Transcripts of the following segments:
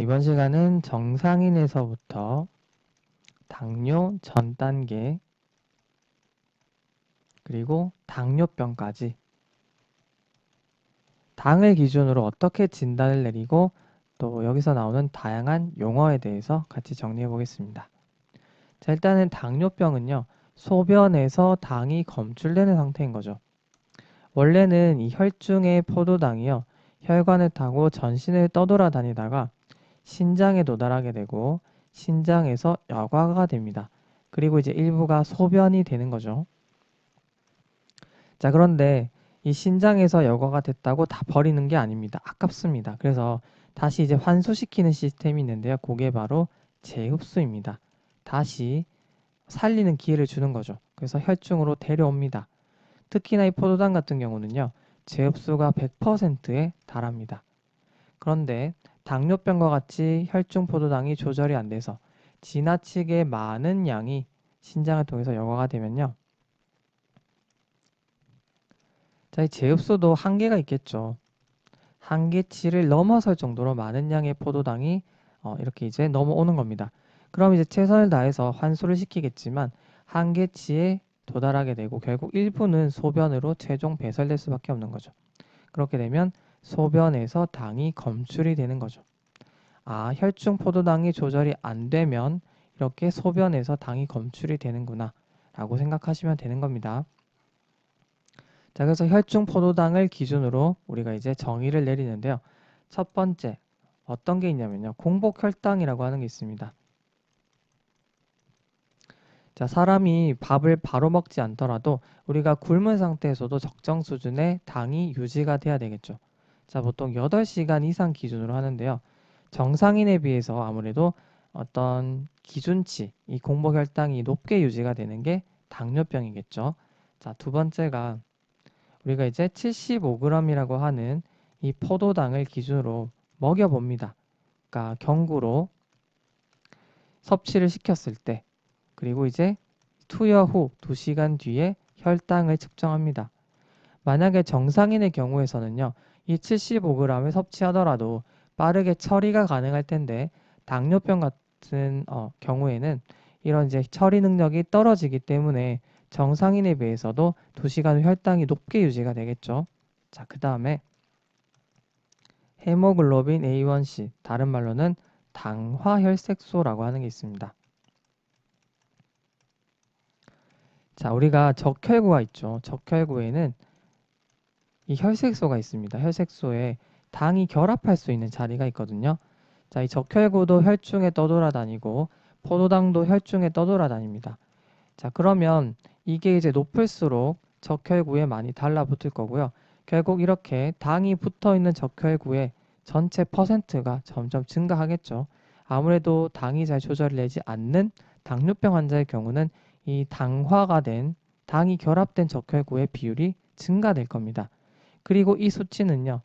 이번 시간은 정상인에서부터 당뇨 전 단계 그리고 당뇨병까지 당을 기준으로 어떻게 진단을 내리고 또 여기서 나오는 다양한 용어에 대해서 같이 정리해 보겠습니다. 자, 일단은 당뇨병은요, 소변에서 당이 검출되는 상태인 거죠. 원래는 이 혈중의 포도당이요, 혈관을 타고 전신을 떠돌아다니다가 신장에 도달하게 되고 신장에서 여과가 됩니다. 그리고 이제 일부가 소변이 되는 거죠. 자, 그런데 이 신장에서 여과가 됐다고 다 버리는 게 아닙니다. 아깝습니다. 그래서 다시 이제 환수시키는 시스템이 있는데요. 그게 바로 재흡수입니다. 다시 살리는 기회를 주는 거죠. 그래서 혈중으로 데려옵니다. 특히나 이 포도당 같은 경우는요. 재흡수가 100%에 달합니다. 그런데 당뇨병과 같이 혈중 포도당이 조절이 안 돼서 지나치게 많은 양이 신장을 통해서 여과가 되면요. 자, 이 재흡수도 한계가 있겠죠. 한계치를 넘어설 정도로 많은 양의 포도당이 어, 이렇게 이제 넘어오는 겁니다. 그럼 이제 최선을 다해서 환수를 시키겠지만 한계치에 도달하게 되고 결국 일부는 소변으로 최종 배설될 수밖에 없는 거죠. 그렇게 되면 소변에서 당이 검출이 되는 거죠. 아, 혈중 포도당이 조절이 안 되면 이렇게 소변에서 당이 검출이 되는구나 라고 생각하시면 되는 겁니다. 자, 그래서 혈중 포도당을 기준으로 우리가 이제 정의를 내리는데요. 첫 번째, 어떤 게 있냐면요. 공복 혈당이라고 하는 게 있습니다. 자, 사람이 밥을 바로 먹지 않더라도 우리가 굶은 상태에서도 적정 수준의 당이 유지가 돼야 되겠죠. 자, 보통 8시간 이상 기준으로 하는데요. 정상인에 비해서 아무래도 어떤 기준치, 이 공복 혈당이 높게 유지가 되는 게 당뇨병이겠죠. 자, 두 번째가 우리가 이제 75g이라고 하는 이 포도당을 기준으로 먹여봅니다. 그러니까 경구로 섭취를 시켰을 때 그리고 이제 투여 후 2시간 뒤에 혈당을 측정합니다. 만약에 정상인의 경우에서는요. 이 75g을 섭취하더라도 빠르게 처리가 가능할 텐데 당뇨병 같은 어, 경우에는 이런 이제 처리 능력이 떨어지기 때문에 정상인에 비해서도 2시간 후 혈당이 높게 유지가 되겠죠. 자, 그 다음에 헤모글로빈 A1C, 다른 말로는 당화혈색소라고 하는 게 있습니다. 자, 우리가 적혈구가 있죠. 적혈구에는 이 혈색소가 있습니다. 혈색소에 당이 결합할 수 있는 자리가 있거든요. 자, 이 적혈구도 혈중에 떠돌아다니고 포도당도 혈중에 떠돌아다닙니다. 자, 그러면 이게 이제 높을수록 적혈구에 많이 달라붙을 거고요. 결국 이렇게 당이 붙어 있는 적혈구의 전체 퍼센트가 점점 증가하겠죠. 아무래도 당이 잘 조절되지 않는 당뇨병 환자의 경우는 이 당화가 된 당이 결합된 적혈구의 비율이 증가될 겁니다. 그리고 이 수치는요.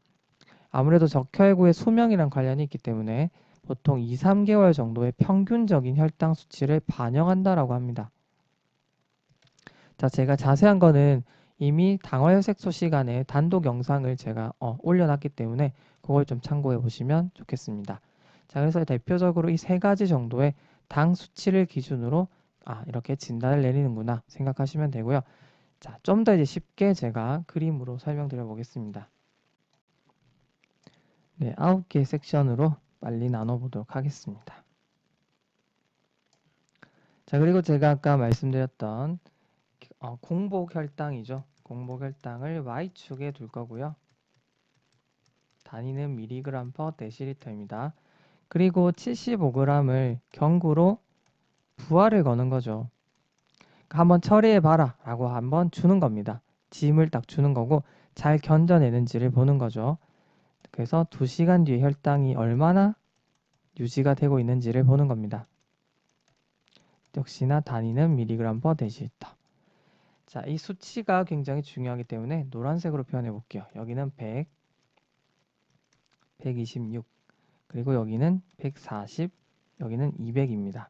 아무래도 적혈구의 수명이랑 관련이 있기 때문에 보통 2, 3개월 정도의 평균적인 혈당 수치를 반영한다라고 합니다. 자, 제가 자세한 거는 이미 당화혈색소 시간에 단독 영상을 제가 어, 올려놨기 때문에 그걸 좀 참고해 보시면 좋겠습니다. 자, 그래서 대표적으로 이 세 가지 정도의 당 수치를 기준으로 아, 이렇게 진단을 내리는구나 생각하시면 되고요. 자, 좀 더 이제 쉽게 제가 그림으로 설명드려 보겠습니다. 네, 아홉 개 섹션으로 빨리 나눠보도록 하겠습니다. 자, 그리고 제가 아까 말씀드렸던 어, 공복 혈당이죠. 공복 혈당을 y축에 둘 거고요. 단위는 미리그램 퍼 데시리터입니다. 그리고 75g을 경구로 부하를 거는 거죠. 한번 처리해 봐라 라고 한번 주는 겁니다. 짐을 딱 주는 거고 잘 견뎌내는지를 보는 거죠. 그래서 2시간 뒤에 혈당이 얼마나 유지가 되고 있는지를 보는 겁니다. 역시나 단위는 미리그램 퍼 데시리터. 자, 이 수치가 굉장히 중요하기 때문에 노란색으로 표현해 볼게요. 여기는 100, 126, 그리고 여기는 140, 여기는 200입니다.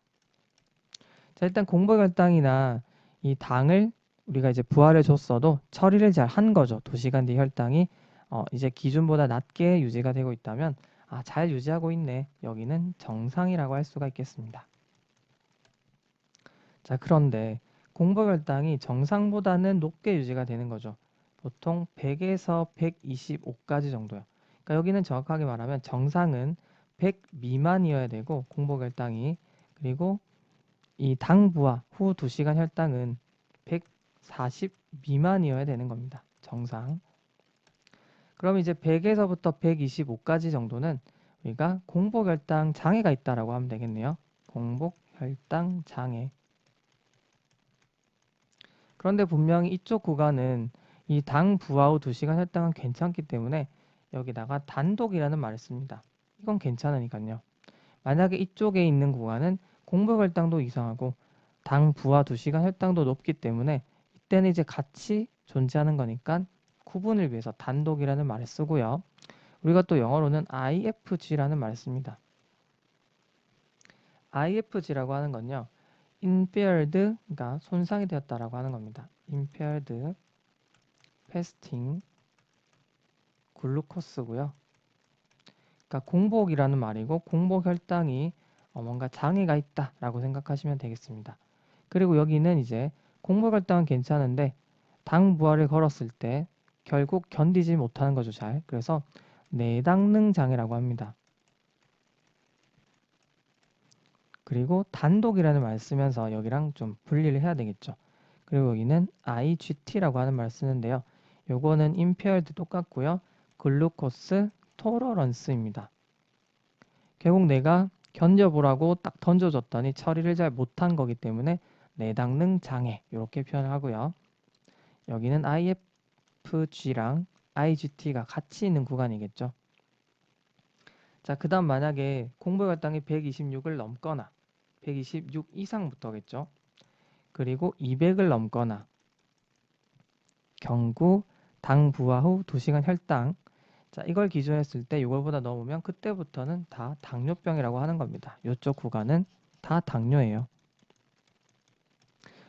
자, 일단 공복 혈당이나 이 당을 우리가 이제 부하를 줬어도 처리를 잘 한 거죠. 2시간 뒤 혈당이 어, 이제 기준보다 낮게 유지가 되고 있다면 아, 잘 유지하고 있네. 여기는 정상이라고 할 수가 있겠습니다. 자, 그런데 공복 혈당이 정상보다는 높게 유지가 되는 거죠. 보통 100에서 125까지 정도요. 그러니까 여기는 정확하게 말하면 정상은 100 미만이어야 되고 공복 혈당이 그리고 이 당부와 후 2시간 혈당은 140 미만이어야 되는 겁니다. 정상. 그럼 이제 100에서부터 125까지 정도는 우리가 공복 혈당 장애가 있다라고 하면 되겠네요. 공복 혈당 장애. 그런데 분명히 이쪽 구간은 이 당 부하 후 2시간 혈당은 괜찮기 때문에 여기다가 단독이라는 말을 씁니다. 이건 괜찮으니까요. 만약에 이쪽에 있는 구간은 공복 혈당도 이상하고 당 부하 2시간 혈당도 높기 때문에 이때는 이제 같이 존재하는 거니까 구분을 위해서 단독이라는 말을 쓰고요. 우리가 또 영어로는 IFG라는 말을 씁니다. IFG라고 하는 건요. impaired, 그러니까 손상이 되었다라고 하는 겁니다. impaired fasting 글루코스고요. 그러니까 공복이라는 말이고 공복 혈당이 어, 뭔가 장애가 있다라고 생각하시면 되겠습니다. 그리고 여기는 이제 공복 혈당은 괜찮은데 당 부하를 걸었을 때 결국 견디지 못하는 거죠, 잘. 그래서 내당능 장애라고 합니다. 그리고 단독이라는 말 쓰면서 여기랑 좀 분리를 해야 되겠죠. 그리고 여기는 IGT라고 하는 말 쓰는데요. 요거는 impaired 똑같고요. 글루코스 토러런스입니다. 결국 내가 견뎌보라고 딱 던져줬더니 처리를 잘 못한 거기 때문에 내당능 장애 이렇게 표현을 하고요. 여기는 IFG랑 IGT가 같이 있는 구간이겠죠. 자, 그 다음 만약에 공부 혈당이 126을 넘거나 126 이상부터겠죠. 그리고 200을 넘거나 경구 당 부하 후 2시간 혈당 자 이걸 기준했을 때 이걸보다 넘으면 그때부터는 다 당뇨병이라고 하는 겁니다. 이쪽 구간은 다 당뇨예요.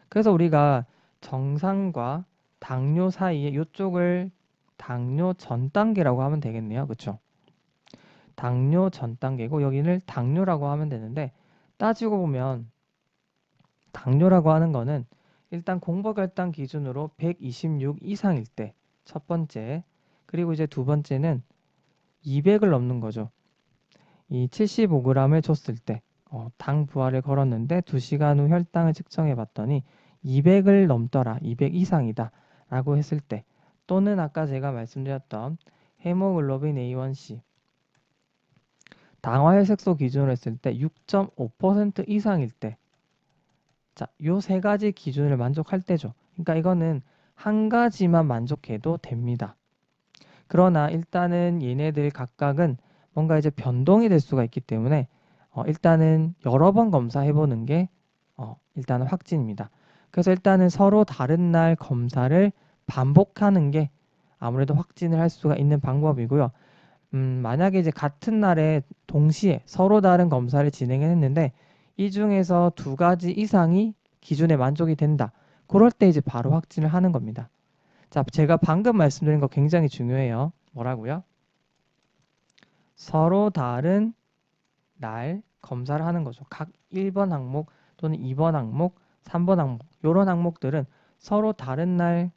그래서 우리가 정상과 당뇨 사이에 이쪽을 당뇨 전 단계라고 하면 되겠네요. 그렇죠? 당뇨 전 단계고 여기를 당뇨라고 하면 되는데 따지고 보면 당뇨라고 하는 거는 일단 공복혈당 기준으로 126 이상일 때 첫 번째 그리고 이제 두 번째는 200을 넘는 거죠. 이 75g을 줬을 때 어, 당 부하를 걸었는데 2시간 후 혈당을 측정해 봤더니 200을 넘더라. 200 이상이다. 라고 했을 때 또는 아까 제가 말씀드렸던 헤모글로빈 A1C 당화혈색소 기준으로 했을 때 6.5% 이상일 때 자, 요 세 가지 기준을 만족할 때죠. 그러니까 이거는 한 가지만 만족해도 됩니다. 그러나 일단은 얘네들 각각은 뭔가 이제 변동이 될 수가 있기 때문에 어, 일단은 여러 번 검사해 보는 게 어, 일단은 확진입니다. 그래서 일단은 서로 다른 날 검사를 반복하는 게 아무래도 확진을 할 수가 있는 방법이고요. 음, 만약에 이제 같은 날에 동시에 서로 다른 검사를 진행했는데 이 중에서 두 가지 이상이 기준에 만족이 된다. 그럴 때 이제 바로 확진을 하는 겁니다. 자, 제가 방금 말씀드린 거 굉장히 중요해요. 뭐라고요? 서로 다른 날 검사를 하는 거죠. 각 1번 항목 또는 2번 항목, 3번 항목 이런 항목들은 서로 다른 날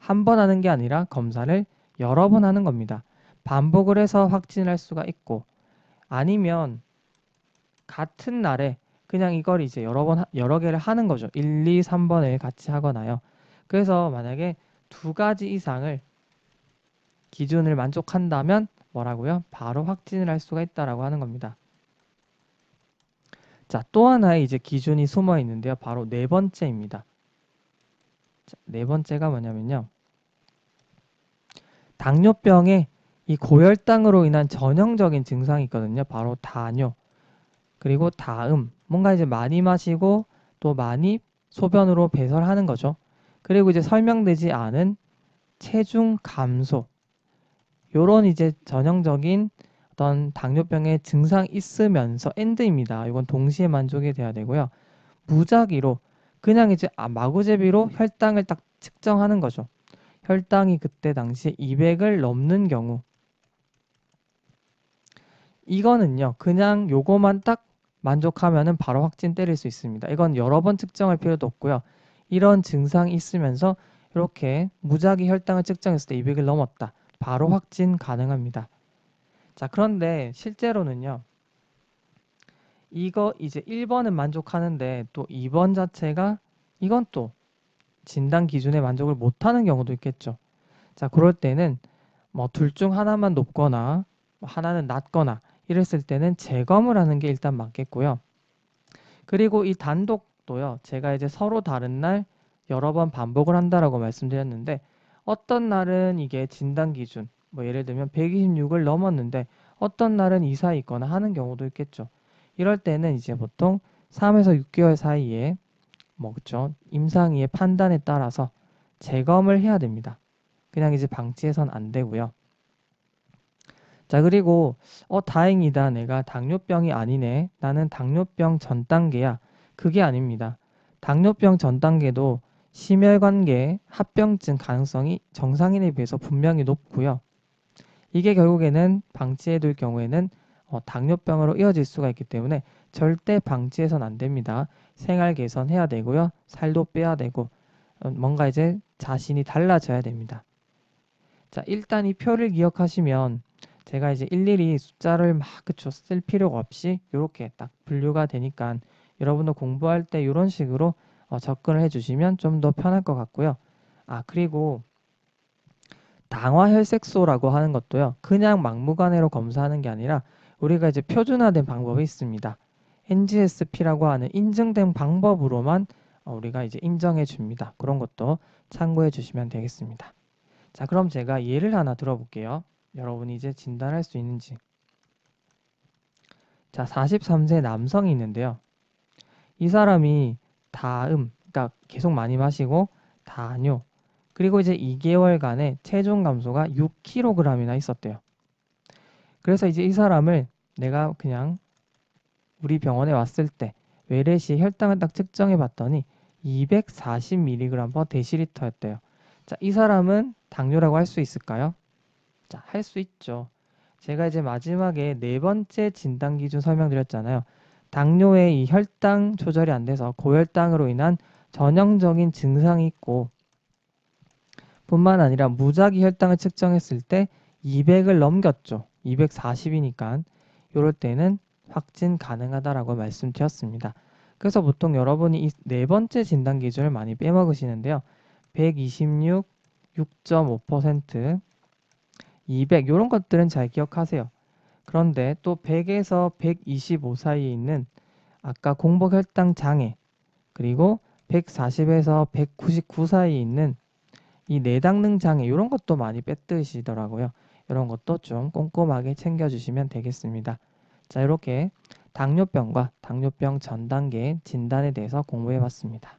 한 번 하는 게 아니라 검사를 여러 번 하는 겁니다. 반복을 해서 확진할 수가 있고 아니면 같은 날에 그냥 이걸 이제 여러 번 여러 개를 하는 거죠. 1, 2, 3번을 같이 하거나요. 그래서 만약에 두 가지 이상을 기준을 만족한다면 뭐라고요? 바로 확진을 할 수가 있다라고 하는 겁니다. 자, 또 하나의 이제 기준이 숨어 있는데요. 바로 네 번째입니다. 자, 네 번째가 뭐냐면요. 당뇨병의 이 고혈당으로 인한 전형적인 증상이 있거든요. 바로 다뇨. 그리고 다음. 뭔가 이제 많이 마시고 또 많이 소변으로 배설하는 거죠. 그리고 이제 설명되지 않은 체중 감소. 요런 이제 전형적인 어떤 당뇨병의 증상 있으면서 엔드입니다. 이건 동시에 만족이 돼야 되고요. 무작위로 그냥 이제 아, 마구제비로 혈당을 딱 측정하는 거죠. 혈당이 그때 당시에 200을 넘는 경우 이거는요. 그냥 요거만 딱 만족하면은 바로 확진 때릴 수 있습니다. 이건 여러 번 측정할 필요도 없고요. 이런 증상이 있으면서 이렇게 무작위 혈당을 측정했을 때 200을 넘었다. 바로 확진 가능합니다. 자, 그런데 실제로는요. 이거 이제 1번은 만족하는데 또 2번 자체가 이건 또 진단 기준에 만족을 못하는 경우도 있겠죠. 자, 그럴 때는 뭐 둘 중 하나만 높거나 뭐 하나는 낮거나 이랬을 때는 재검을 하는 게 일단 맞겠고요. 그리고 이 단독 도요. 제가 이제 서로 다른 날 여러 번 반복을 한다라고 말씀드렸는데 어떤 날은 이게 진단 기준 뭐 예를 들면 126을 넘었는데 어떤 날은 이 사이 있거나 하는 경우도 있겠죠. 이럴 때는 이제 보통 3에서 6개월 사이에 뭐 그쵸 임상의의 판단에 따라서 재검을 해야 됩니다. 그냥 이제 방치해선 안 되고요. 자 그리고 어 다행이다 내가 당뇨병이 아니네 나는 당뇨병 전 단계야 그게 아닙니다. 당뇨병 전 단계도 심혈관계 합병증 가능성이 정상인에 비해서 분명히 높고요. 이게 결국에는 방치해둘 경우에는 어, 당뇨병으로 이어질 수가 있기 때문에 절대 방치해선 안 됩니다. 생활 개선해야 되고요. 살도 빼야 되고 어, 뭔가 이제 자신이 달라져야 됩니다. 자, 일단 이 표를 기억하시면 제가 이제 일일이 숫자를 막 그쵸 쓸 필요가 없이 이렇게 딱 분류가 되니까 여러분도 공부할 때 이런 식으로 어, 접근을 해주시면 좀 더 편할 것 같고요. 아 그리고 당화혈색소라고 하는 것도요. 그냥 막무가내로 검사하는 게 아니라 우리가 이제 표준화된 방법이 있습니다. NGSP라고 하는 인증된 방법으로만 어, 우리가 이제 인정해 줍니다. 그런 것도 참고해 주시면 되겠습니다. 자, 그럼 제가 예를 하나 들어볼게요. 여러분이 이제 진단할 수 있는지. 자, 43세 남성이 있는데요. 이 사람이 다음, 그러니까 계속 많이 마시고 다뇨. 그리고 이제 2개월간의 체중 감소가 6kg이나 있었대요. 그래서 이제 이 사람을 내가 그냥 우리 병원에 왔을 때 외래시 혈당을 딱 측정해 봤더니 240mg per 데시리터였대요. 자, 이 사람은 당뇨라고 할 수 있을까요? 자, 할 수 있죠. 제가 이제 마지막에 네 번째 진단 기준 설명드렸잖아요. 당뇨의 이 혈당 조절이 안 돼서 고혈당으로 인한 전형적인 증상이 있고 뿐만 아니라 무작위 혈당을 측정했을 때 200을 넘겼죠. 240이니까 이럴 때는 확진 가능하다라고 말씀드렸습니다. 그래서 보통 여러분이 이 네 번째 진단 기준을 많이 빼먹으시는데요. 126, 6.5%, 200 이런 것들은 잘 기억하세요. 그런데 또 100에서 125 사이에 있는 아까 공복 혈당 장애 그리고 140에서 199 사이에 있는 이 내당능 장애 이런 것도 많이 빼뜨시더라고요. 이런 것도 좀 꼼꼼하게 챙겨주시면 되겠습니다. 자 이렇게 당뇨병과 당뇨병 전 단계 진단에 대해서 공부해 봤습니다.